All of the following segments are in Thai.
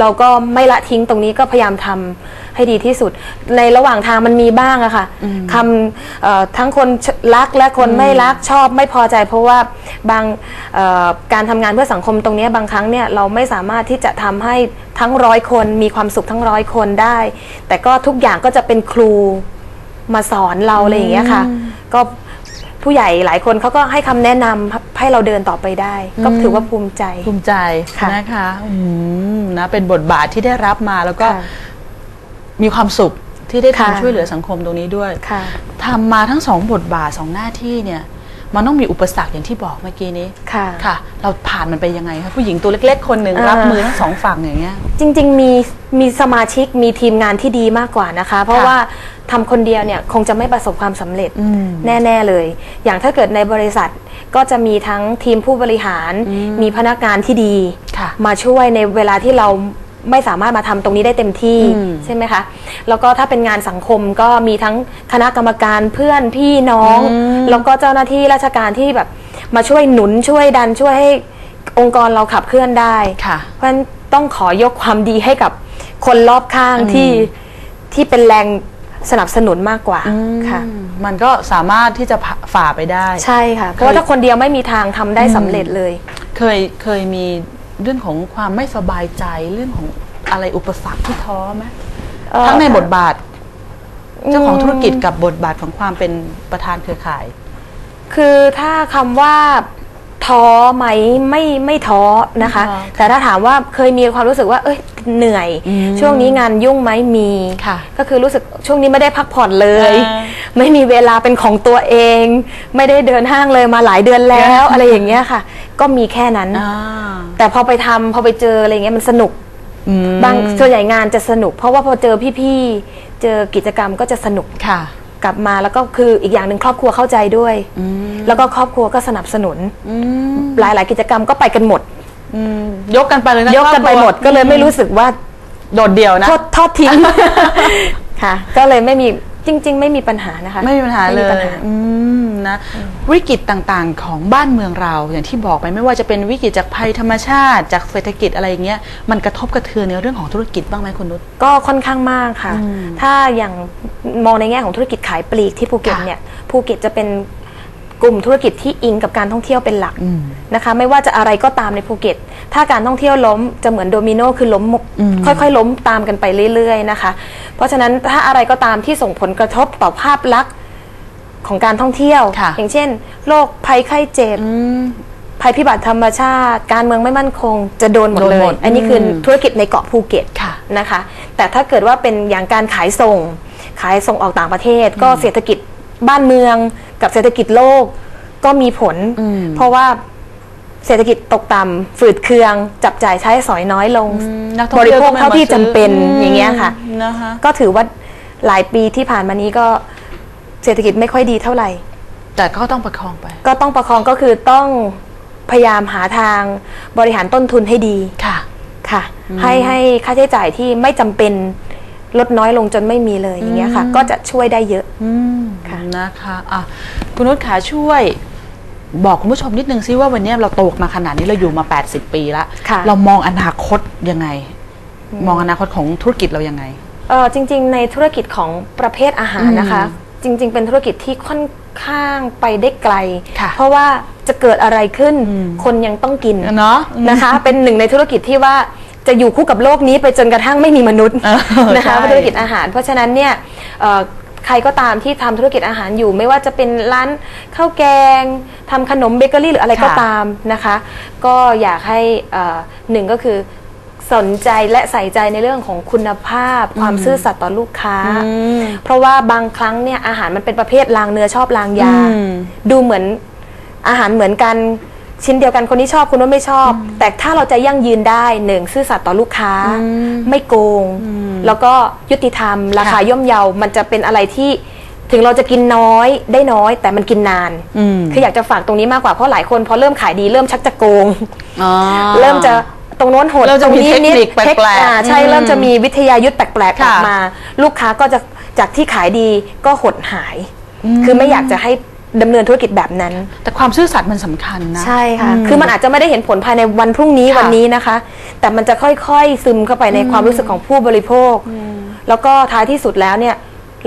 เราก็ไม่ละทิ้งตรงนี้ก็พยายามทำให้ดีที่สุด ในระหว่างทางมันมีบ้างอะค่ะคำเอ่อทั้งคนรักและคนไม่รักชอบไม่พอใจ เพราะว่าบางเอ่อการทำงานเพื่อสังคมตรงเนี้ยบางครั้งเนี่ยเราไม่สามารถที่จะทำให้ทั้งร้อยคนมีความสุขทั้งร้อยคนได้ แต่ก็ทุกอย่างก็จะเป็นครู มาสอนเราอะไรอย่างเงี้ยค่ะ ก็ ผู้ใหญ่หลายคนเขาก็ให้คำแนะนำให้เราเดินต่อไปได้ ก็ถือว่าภูมิใจ ภูมิใจค่ะนะคะอืมนะเป็นบทบาทที่ได้รับมาแล้วก็ค่ะมีความสุขที่ได้ค่ะ ทำช่วยเหลือสังคมตรงนี้ด้วยค่ะ ทำมาทั้งสองบทบาทสองหน้าที่เนี่ย มันต้องมีอุปสรรคอย่างที่บอกเมื่อกี้นี้ค่ะ ค่ะ เราผ่านมันไปยังไงคะผู้หญิงตัวเล็ก ๆ คนหนึ่งอ่ารัรับมือทั้งสองฝั่งอย่างเงี้ย จริง ๆ มีมีสมาชิกมีทีมงานที่ดีมากกว่านะคะ เพราะค่ะว่าทำคนเดียวเนี่ยคงจะไม่ประสบความสำเร็จอืมแน่ ๆเลย อย่างถ้าเกิดในบริษัทก็จะมีทั้งทีมผู้บริหาร มีพนักงานที่ดีค่ะมาช่วยในเวลาที่เรา ไม่สามารถมาทำตรงนี้ได้เต็มที่อืมใช่ไหมคะ แล้วก็ถ้าเป็นงานสังคมก็มีทั้งคณะกรรมการเพื่อนพี่น้องอืมแล้วก็เจ้าหน้าที่ราชการที่แบบมาช่วยหนุนช่วยดันช่วยให้องค์กรเราขับเคลื่อนได้ค่ะ เพราะฉะนั้นต้องขอยกความดีให้กับคนรอบข้างอืมที่ที่เป็นแรงสนับสนุนมากกว่าค่ะอืมมันก็สามารถที่จะผ่าฝ่าไปได้ ใช่ค่ะ เพราะว่าถ้าคนเดียวไม่มีทางทำได้สำเร็จเลย เคยเคยมี เรื่องของความไม่สบายใจเรื่องของอะไรอุปสรรคที่ท้อไหมเอ่อ ทั้งในบทบาท เจ้าของอืมธุรกิจกับบทบาทของความเป็นประธานเครือข่าย คือถ้าคำว่าท้อไหมไม่ไม่ท้อนะคะ ไม่ท้อแต่ถ้าถามว่าเคยมีความรู้สึกว่า เอ้ยเหนื่อย อืมช่วงนี้งานยุ่งไหมมีค่ะก็คือรู้สึกช่วงนี้ไม่ได้พักผ่อนเลย อ่าไม่มีเวลาเป็นของตัวเอง ไม่ได้เดินห้างเลยมาหลายเดือนแล้ว อะไรอย่างเงี้ยค่ะ ก็มีแค่นั้นอ่าแต่พอไปทำพอไปเจออะไรเงี้ยมันสนุกอืมบางส่วนใหญ่งานจะสนุก เพราะว่าพอเจอพี่ๆ เจอกิจกรรมก็จะสนุกค่ะ กลับมาแล้วก็คืออีกอย่างหนึ่งครอบครัวเข้าใจด้วยอืมแล้วก็ครอบครัวก็สนับสนุนอืมหลายๆ กิจกรรมก็ไปกันหมดอืมยกกันไปเลยนะยกกันไปหมดครอบครัวก็เลยไม่รู้สึกว่าโดดเดี่ยวนะโทษทอดทิ้งค่ะ ก็เลยไม่มี จริง ๆ ไม่มีปัญหานะคะไม่มีปัญหาเลไม่มีปัญยหา อืมนะวิกฤตต่างๆ ของบ้านเมืองเรา อย่างที่บอกไปไม่ว่าจะเป็นวิกฤตจากภัยธรรมชาติ จากเศรษฐกิจอะไรอย่างเงี้ยมันกระทบกระเทือนในเรื่องของธุรกิจบ้างไหมคุณนุช ก็ค่อนข้างมากค่ะ อืมถ้าอย่างมองในแง่ของธุรกิจขายปลีกที่ภูเก็ตค่ะ เนี่ย ภูเก็ตจะเป็นกลุ่มธุรกิจที่อิงกับการท่องเที่ยวเป็นหลัก อืม นะคะไม่ว่าจะอะไรก็ตามในภูเก็ต ถ้าการท่องเที่ยวล้มจะเหมือนโดมิโนคือล้มหมดอืมค่อยๆ ล้มตามกันไปเรื่อยๆนะคะ เพราะฉะนั้นถ้าอะไรก็ตามที่ส่งผลกระทบต่อภาพลักษณ์ของการท่องเที่ยวค่ะอย่างเช่นโรคภัยไข้เจ็บอืมภัยพิบัติธรรมชาติ การเมืองไม่มั่นคง จะโดนหมดโดนเลหมยดอันนี้คืออมธุรกิจในเกาะภูเก็ตค่ะนะคะ แต่ถ้าเกิดว่าเป็นอย่างการขายส่ง ขายส่งออกต่างประเทศ ก็เศรษฐกิจบ้านเมืองกับเศรษฐกิจโลกก็มีผลอืมเพราะว่า เศรษฐกิจตกต่ำฝืดเคือง จับจ่ายใช้สอยน้อยลงอืมนักท่องบริเที่ยวโภคก็ไม่เท่าที่มาซื้จำเป็นอย่างเงี้ยค่ะ นะคะ ก็ถือว่าหลายปีที่ผ่านมานี้ก็เศรษฐกิจไม่ค่อยดีเท่าไหร่ แต่ก็ต้องประคองไป ก็ต้องประคองก็คือต้องพยายามหาทางบริหารต้นทุนให้ดีค่ะ ค่ะ ให้ให้ค่าใช้จ่ายที่ไม่จำเป็นลดน้อยลงจนไม่มีเลยอย่างเงี้ยค่ะ ก็จะช่วยได้เยอะ อืมค่ะ นะคะอะคุณนุชขาช่วย บอกคุณผู้ชมนิดนึงซิว่าวันนี้เราโตมาขนาดนี้เราอยู่มา 80 ปีแล้วค่ะเรามองอนาคตยังไง มองอนาคตของธุรกิจเรายังไงเออจริง ๆ ในธุรกิจของประเภทอาหารนะคะ จริง ๆ เป็นธุรกิจที่ค่อนข้างไปได้ไกลค่ะเพราะว่าจะเกิดอะไรขึ้นอืมคนยังต้องกินเนาะนะคะ เป็นหนึ่งในธุรกิจที่ว่าจะอยู่คู่กับโลกนี้ไปจนกระทั่งไม่มีมนุษย์เออนะคะใช่เป็นธุรกิจอาหาร เพราะฉะนั้นเนี่ยเอ่อใค รก็ตามที่ทำธุรกิจอาหารอยู่ ไม่ว่าจะเป็นร้านข้าวแกงทำขนมเบเกอรี่หรืออะไรก็ค่ะตามนะคะ ก็อยากให้เอ่อหนึ่งก็คือสนใจและใส่ใจในเรื่องของคุณภาพ ความซื่อสัตย์ต่อลูกค้าอืมเพราะว่าบางครั้งเนี่ยอาหารมันเป็นประเภทลางเนื้อชอบลางยาอืมดูเหมือนอาหารเหมือนกัน ชิ้นเดียวกันคนที่ชอบคุณว่าไม่ชอบ แต่ถ้าเราจะยั่งยืนได้หนึ่งซื่อสัตย์ต่อลูกค้า ไม่โกง แล้วก็ยุติธรรม ราคาย่อมเยา มันจะเป็นอะไรที่ถึงเราจะกินน้อยได้น้อย แต่มันกินนานอืมคืออยากจะฝากตรงนี้มากกว่าเพราะหลายคนพอเริ่มขายดีเริ่มชักจะโกงอ๋อเริ่มจะตรงโน้นโหดเริ่มจะตรงมีนี้เทคนิคนิดแปลกๆเทคอ่าใช่อืมเริ่มจะมีวิทยายุทธ์แปลกๆออกค่ะมา ลูกค้าก็จะจากที่ขายดีก็หดหาย คือไม่อยากจะให้ ดำเนินธุรกิจแบบนั้น แต่ความซื่อสัตย์มันสำคัญนะ ใช่ค่ะอืมคือมันอาจจะไม่ได้เห็นผลภายในวันพรุ่งนี้ค่ะวันนี้นะคะ แต่มันจะค่อยๆซึมเข้าไปในความรู้สึกของผู้บริโภค แล้วก็ท้ายที่สุดแล้วเนี่ย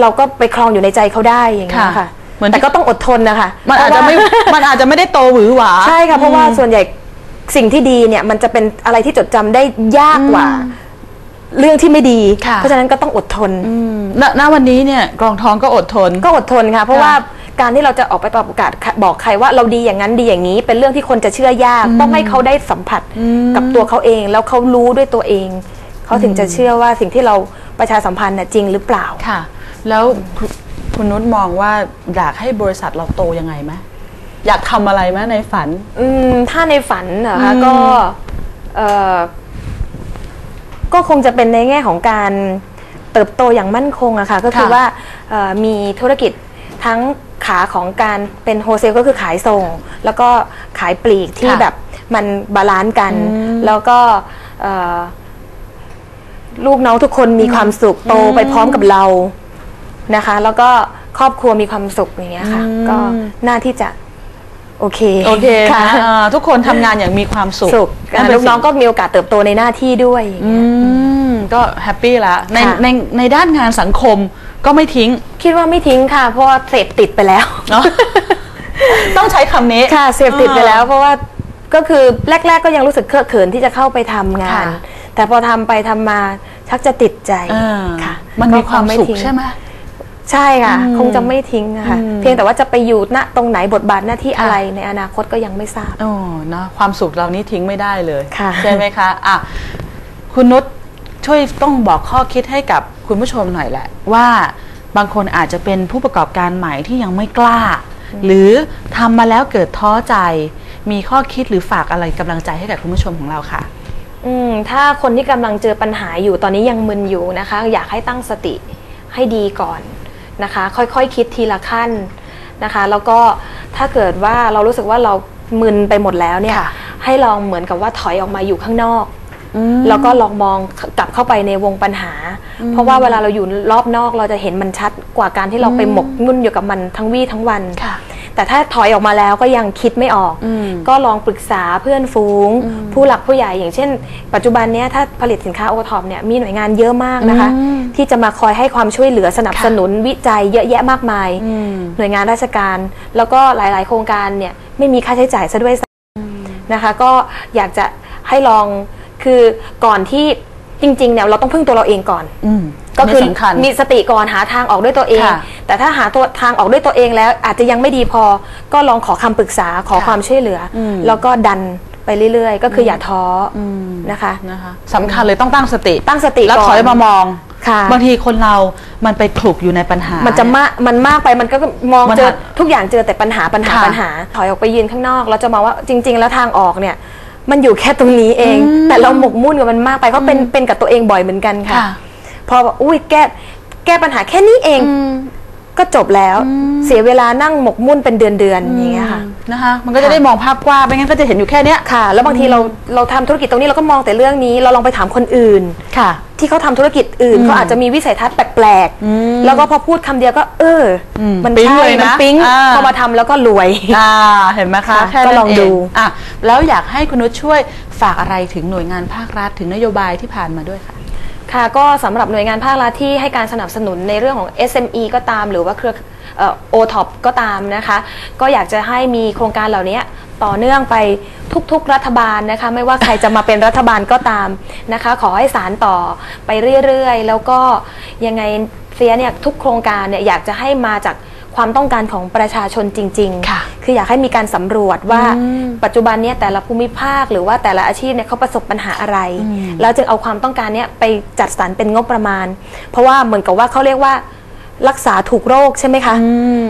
เราก็ไปครองอยู่ในใจเขาได้อย่างเงี้ยค่ะค่ะเหมือนที่ แต่ก็ต้องอดทนนะคะมันอาจจะไม่ เพรว่ มันอาจจะไม่ได้โตหวือหวา ใช่ค่ะเพราะว่าส่วนใหญ่สิ่งที่ดีเนี่ยมันจะเป็นอะไรที่จดจำได้ยากกว่า เรื่องที่ไม่ดี ค่ะ เพราะฉะนั้นก็ต้องอดทนอืมณณวันนี้เนี่ยกรองทองก็อดทน ก็อดทนค่ะ เพราะค่ะว่า การที่เราจะออกไปประกาศบอกใครว่าเราดีอย่างนั้นดีอย่างนี้ เป็นเรื่องที่คนจะเชื่อยากต้องให้เขาได้สัมผัสกับตัวเขาเอง แล้วเขารู้ด้วยตัวเอง เขาถึงจะเชื่อว่าสิ่งที่เราประชาสัมพันธ์น่ะจริงหรือเปล่าค่ะ แล้วคุณคุณนุชมองว่าอยากให้บริษัทเราโตยังไงไหมอยากทำอะไรไหมในฝัน อืมถ้าในฝันเหรอคะอืมก็เอ่อก็คงจะเป็นในแง่ของการเติบโตอย่างมั่นคงอะค่ะ ก็คือค่ะว่าเอ่อมีธุรกิจทั้ง ขาของการเป็นโฮเซลก็คือขายส่ง แล้วก็ขายปลีกที่ค่ะแบบมันบาลานซ์กัน อืมแล้วก็เอ่อลูกน้องทุกคนมีความสุขโตไปพร้อมกับเรานะคะ แล้วก็ครอบครัวมีความสุขอย่างเงี้ยค่ะก็น่าที่จะโอเคโอเคค่ะนะอ่าทุกคนทำงานอย่างมีความสุขสุขนั่นเป็ลูกน้องก็มีโอกาสเติบโตในหน้าที่ด้วยอย่างอืเงี้ย มก็แฮปปี้ละในค่ะ ในในด้านงานสังคม ก็ไม่ทิ้ง คิดว่าไม่ทิ้งค่ะ เพราะว่าเสพติดไปแล้ว เนาะต้องใช้คำนี้ ค่ะเสพติดไปแล้ว เพราะว่าก็คือแรก ๆ ก็ยังรู้สึกเคอะเขินที่จะเข้าไปทำงาน ค่ะ แต่พอทำไปทำมาชักจะติดใจอ่าค่ะมันมีความก็สุขทิ้งใช่ไหม ใช่ค่ะ อืมคงจะไม่ทิ้งอะค่ะ อืม เพียงแต่ว่าจะไปอยู่ณตรงไหนบทบาทหน้าที่ค่ะอะไรในอนาคตก็ยังไม่ทราบ โอ้เนอะความสุขเรานี้ทิ้งไม่ได้เลย ค่ะ ใช่ไหมคะอะคุณนุช ช่วยต้องบอกข้อคิดให้กับคุณผู้ชมหน่อยแหละ ว่าบางคนอาจจะเป็นผู้ประกอบการใหม่ที่ยังไม่กล้า หรือทำมาแล้วเกิดท้อใจ มีข้อคิดหรือฝากอะไรกำลังใจให้กับคุณผู้ชมของเราค่ะอืมถ้าคนที่กำลังเจอปัญหาอยู่ตอนนี้ยังมึนอยู่นะคะ อยากให้ตั้งสติให้ดีก่อนนะคะ ค่อยๆคคิดทีละขั้นนะคะ แล้วก็ถ้าเกิดว่าเรารู้สึกว่าเรามึนไปหมดแล้วเนี่ยค่ะให้ลองเหมือนกับว่าถอยออกมาอยู่ข้างนอก แล้วก็ลองมองกลับเข้าไปในวงปัญหา เพราะว่าเวลาเราอยู่รอบนอกเราจะเห็นมันชัดกว่าการที่เราไปหมกมุ่นอยู่กับมันทั้งวี่ทั้งวันค่ะแต่ถ้าถอยออกมาแล้วก็ยังคิดไม่ออกอืมก็ลองปรึกษาเพื่อนฝูง ผู้หลักผู้ใหญ่อย่างเช่น ปัจจุบันเนี้ยถ้าผลิตสินค้าโอท็อปเนี่ยมีหน่วยงานเยอะมากนะคะอืมที่จะมาคอยให้ความช่วยเหลือสนับสนุนวิจัยเยอะแยะมากมายอืมหน่วยงานราชการ แล้วก็หลาย ๆ โครงการเนี่ยไม่มีค่าใช้จ่ายซะด้วยซ้ำนะคะ ก็อยากจะให้ลอง คือก่อนที่จริงๆเนี่ยเราต้องพึ่งตัวเราเองก่อน อืม ก็คือนี่สำคัญ มีสติก่อนหาทางออกด้วยตัวเอง ค่ะแต่ถ้าหาตัวทางออกด้วยตัวเองแล้ว อาจจะยังไม่ดีพอ ก็ลองขอคำปรึกษาขอค่ะความช่วยเหลืออม แล้วก็ดันไปเรื่อยๆ ก็คืออย่าท้ออมนะคะ นะคะสำคัญเลยต้องตั้งสติตั้งสติแล้วก่อนถอยมามองค่ะ บางทีคนเรามันไปคลุกอยู่ในปัญหามันจะมากมันมากไปมันก็มองมันเจออาจทุกอย่างเจอแต่ปัญหาปัญหาค่ะปัญหา ถอยออกไปยืนข้างนอก เราจะมองว่าจริง ๆ แล้วทางออกเนี่ย มันอยู่แค่ตรงนี้เอง แต่เราหมกมุ่นกับมันมากไปเพราะเป็นเป็นกับตัวเองบ่อยเหมือนกันค่ะค่ะพอบอกอุ้ยแก้แก้ปัญหาแค่นี้เอง ก็จบแล้วเสียเวลานั่งหมกมุ่นเป็นเดือนๆอย่างเงี้ยค่ะนะคะ มันก็จะได้มองภาพกว้างไม่งั้นก็จะเห็นอยู่แค่เนี้ยค่ะ แล้วบางทีเราเราทำธุรกิจตรงนี้เราก็มองแต่เรื่องนี้ เราลองไปถามคนอื่นค่ะ ที่เขาทำธุรกิจอื่นเขาอาจจะมีวิสัยทัศน์แปลกๆแล้วก็พอพูดคำเดียวก็ เอออมมันปิ๊งใช่เลยนะมันปิ๊งอ่าพอมาทำแล้วก็รวยอ่าเห็นไหมคะค่ะแค่นั้นก็ลองดูเอะแล้วอยากให้คุณนุชช่วยฝากอะไรถึงหน่วยงานภาครัฐถึงนโยบายที่ผ่านมาด้วยค่ะ ค่ะก็สำหรับหน่วยงานภาครัฐที่ให้การสนับสนุนในเรื่องของ SME ก็ตาม หรือว่าเครือโอท็อปก็ตามนะคะ ก็อยากจะให้มีโครงการเหล่านี้ต่อเนื่องไปทุกๆรัฐบาลนะคะไม่ว่าใครจะมาเป็นรัฐบาลก็ตามนะคะ ขอให้สารต่อไปเรื่อยๆ แล้วก็ยังไงเสียเนี่ยทุกโครงการเนี่ยอยากจะให้มาจาก ความต้องการของประชาชนจริงค่ะๆคืออยากให้มีการสำรวจว่าปัจจุบันเนี่ยแต่ละภูมิภาคหรือว่าแต่ละอาชีพเนี่ยเขาประสบปัญหาอะไรแล้วจึงเอาความต้องการเนี้ยไปจัดสรรเป็นงบประมาณ เพราะว่าเหมือนกับว่าเขาเรียกว่ารักษาถูกโรคใช่ไหมคะ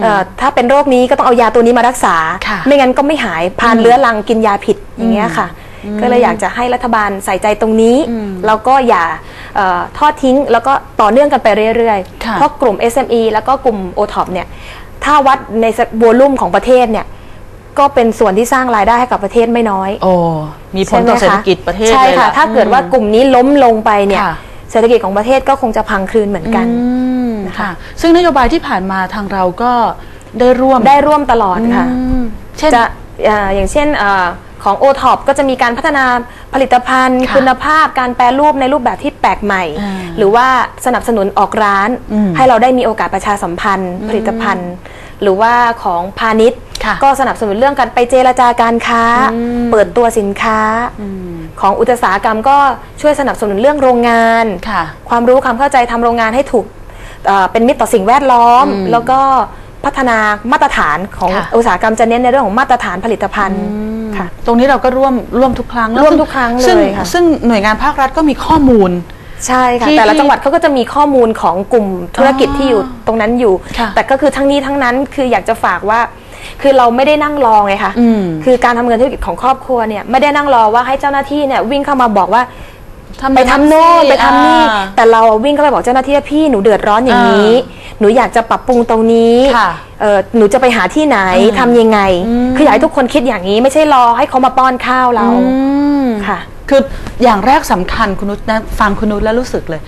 เอ่อถ้าเป็นโรคนี้ก็ต้องเอายาตัวนี้มารักษา ค่ะไม่งั้นก็ไม่หายพานเรื้อรังกินยาผิดอย่างเงี้ยค่ะ ก็เลยอยากจะให้รัฐบาลใส่ใจตรงนี้ แล้วก็อย่าเอ่อทอดทิ้ง แล้วก็ต่อเนื่องกันไปเรื่อยค่ะๆเพราะกลุ่ม SME แล้วก็กลุ่ม o t o p เนี่ยถ้าวัดในวอลุ่มของประเทศเนี่ยก็เป็นส่วนที่สร้างรายได้ให้กับประเทศไม่น้อย โอ้มีผลต่อเศรษฐกิจประเทศใช่เลยค่ะล่ถ้าเกิดว่ากลุ่มนี้ล้มลงไปเนี่ยค่ะเศรษฐกิจของประเทศก็คงจะพังคลืนเหมือนกันอืมนะคะค่ะซึ่งนโยบายที่ผ่านมาทางเราก็ได้ร่วมได้ร่วมตลอดค่ะอืมเช่นจะเอ่ออย่างเช่นเออ ของ o t o p ก็จะมีการพัฒนาผลิตภัณฑ์ค่ะคุณภาพการแปรรูปในรูปแบบที่แปลกใหม่อ่าหรือว่าสนับสนุนออกร้านอืมให้เราได้มีโอกาสประชาสัมพันธ์ ผลิตภัณฑ์ หรือว่าของพาณิชย์ค่ะก็สนับสนุนเรื่องการไปเจรจาการค้าอืมเปิดตัวสินค้าอืมของอุตสาหกรรมก็ช่วยสนับสนุนเรื่องโรงงานค่ะความรู้ความเข้าใจทำโรงงานให้ถูกเอ่อเป็นมิตรต่อสิ่งแวดล้อมอืมแล้วก็พัฒนามาตรฐานของค่ะอุตสาหกรรมจะเน้นในเรื่องของมาตรฐานผลิตภัณฑ์ ค่ะตรงนี้เราก็ร่วมร่วมทุกครั้งร่วมทุกครั้งเลยซึ่งค่ะซึ่งหน่วยงานภาครัฐก็มีข้อมูลใช่ค่ะที่แต่ละที่จังหวัดเขาก็จะมีข้อมูลของกลุ่มธุรกิจอ๋อที่อยู่ตรงนั้นอยู่ค่ะแต่ก็คือทั้งนี้ทั้งนั้นคืออยากจะฝากว่า คือเราไม่ได้นั่งรอไงคะอืมคือการทำเงินธุรกิจของครอบครัวเนี่ยไม่ได้นั่งรอว่าให้เจ้าหน้าที่เนี่ยวิ่งเข้ามาบอกว่า ไปทำโน่นไปทำนี่อ่าแต่เราวิ่งเข้าไปบอกเจ้าหน้าที่ว่าพี่หนูเดือดร้อนอย่างนี้ หนูอยากจะปรับปรุงตรงนี้ค่ะเออหนูจะไปหาที่ไหนอืมทำยังไงอืมคืออยากให้ทุกคนคิดอย่างนี้ไม่ใช่รอให้เขามาป้อนข้าวเราอืม ค่ะ คืออย่างแรกสำคัญคุณนุชนะฟังคุณนุชแล้วรู้สึกเลย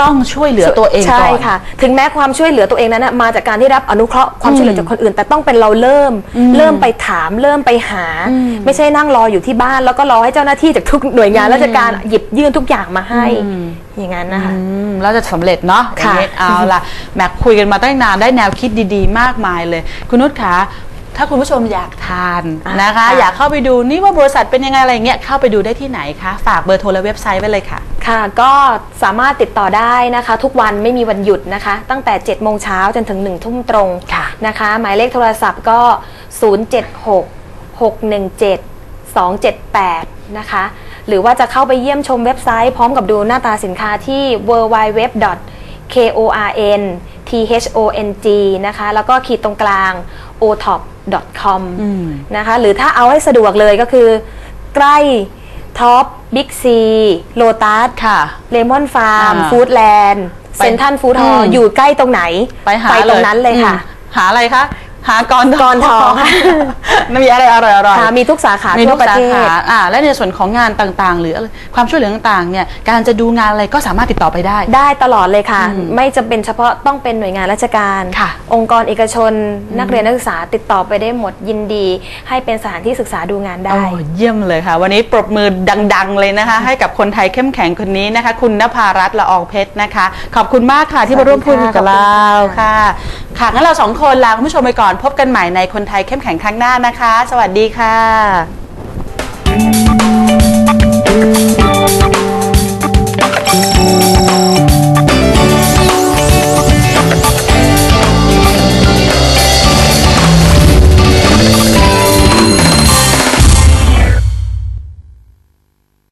ต้องช่วยเหลือตัวเองก่อน ใช่ค่ะ ถึงแม้ความช่วยเหลือตัวเองนั้นนะมาจากการที่รับอนุเคราะห์ความช่วยเหลือจากคนอื่น แต่ต้องเป็นเราเริ่ม เริ่มไปถามเริ่มไปหา ไม่ใช่นั่งรออยู่ที่บ้าน แล้วก็รอให้เจ้าหน้าที่จากทุกหน่วยงานราชการหยิบยื่นทุกอย่างมาให้ อย่างนั้นนะคะอืมแล้วจะสำเร็จเนาะค่ะวันนี้เอาล่ะแม็กคุยกันมาตั้งนานได้แนวคิดดี ๆ มากมายเลย คุณนุชคะถ้าคุณผู้ชมอยากทานอะนะคะค่ะอยากเข้าไปดูนี่ว่าบริษัทเป็นยังไงอะไรอย่างเงี้ยเข้าไปดูได้ที่ไหนคะ ฝากเบอร์โทรและเว็บไซต์ไว้เลยค่ะ ค่ะก็สามารถติดต่อได้นะคะ ทุกวันไม่มีวันหยุดนะคะ ตั้งแต่7โมงเช้าจนถึง1ทุ่มตรงค่ะนะคะ หมายเลขโทรศัพท์ก็ 076 617 278 นะคะ หรือว่าจะเข้าไปเยี่ยมชมเว็บไซต์พร้อมกับดูหน้าตาสินค้าที่ www korn thong นะคะ แล้วก็ขีดตรงกลาง otop com อืมนะคะ หรือถ้าเอาให้สะดวกเลยก็คือ ใกล้ท็อป บิ๊กซีโลตัสค่ะเลมอนฟาร์มอ่าฟู้ดแลนด์ไปเซนทันฟู้ดฮอลอืมอยู่ใกล้ตรงไหน ไปหาตรงนั้นเลยค่ะอืมหาอะไรคะ หากรกรทองค่ะมีอะไรอร่อยๆค่ะมีทุกสาขามีทั่ทุวกประสาเทขาศอ่าและในส่วนของงานต่างๆ หรืออะไรความช่วยเหลือต่างๆเนี่ยการจะดูงานอะไรก็สามารถติดต่อไปได้ ได้ตลอดเลยค่ะอืมไม่จำเป็นเฉพาะต้องเป็นหน่วยงานราชการค่ะองค์กรเอกชน นักเรียนนักศึกษาติดต่อไปได้หมดยินดี ให้เป็นสถานที่ศึกษาดูงานได้โอ้เยี่ยมเลยค่ะ วันนี้ปรบมือดัง ๆ เลยนะคะ ให้กับคนไทยเข้มแข็งคนนี้นะคะ คุณนภารัตน์ละอองเพชรนะคะ ขอบคุณมากค่ะที่มาร่วมพูดคุยกับขอบคุณเราค่ะค่ะ ค่ะงั้นเราสองคนลาคุณผู้ชมไปก่อนพบกันใหม่ในคนไทยเข้มแข็งครั้งหน้านะคะ สวัสดีค่ะ